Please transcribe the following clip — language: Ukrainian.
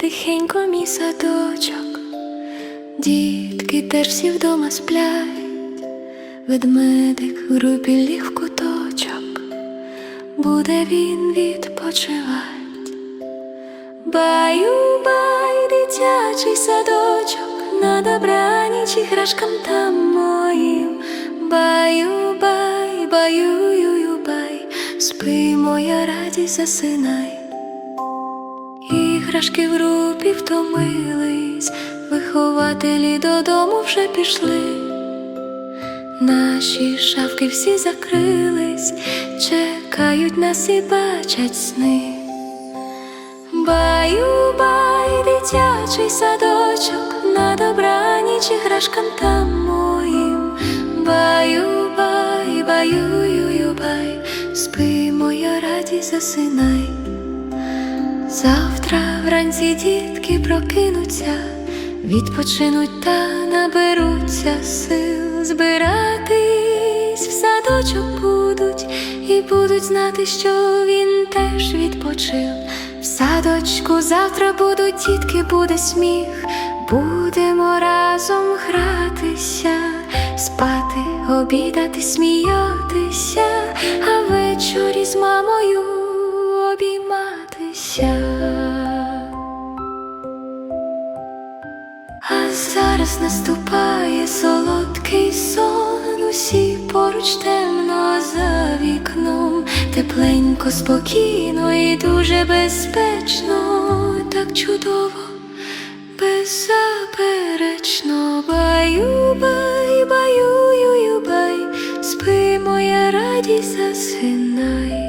тихенько мій садочок, дітки теж всі вдома сплять, ведмедик в групі ліг в куточок, буде він відпочивать. Баю-бай, дитячий садочок, на добраніч іграшкам там моїм. Баю-бай, баю-ю-ю-бай, спи, моя радість, засинай. Іграшки в групі втомились, вихователі додому вже пішли. Наші шавки всі закрились, чекають нас і бачать сни. Баю-бай, дитячий садочок, на добраніч іграшкам там моїм. Баю-бай, баю-ю-ю-бай, спи, моя радість, засинай. Завтра вранці дітки прокинуться, відпочинуть та наберуться сил, збиратись в садочок будуть і будуть знати, що він теж відпочив. В садочку завтра будуть дітки, буде сміх, будемо разом гратися, спати, обідати, сміятися, а ввечері з мамою обійматися. А зараз наступає солодкий сон, усі поруч темно за вікном, тепленько, спокійно і дуже безпечно, так чудово, беззаперечно, баю, бай, баю, ю, ю, бай, спи, моя радість засинай.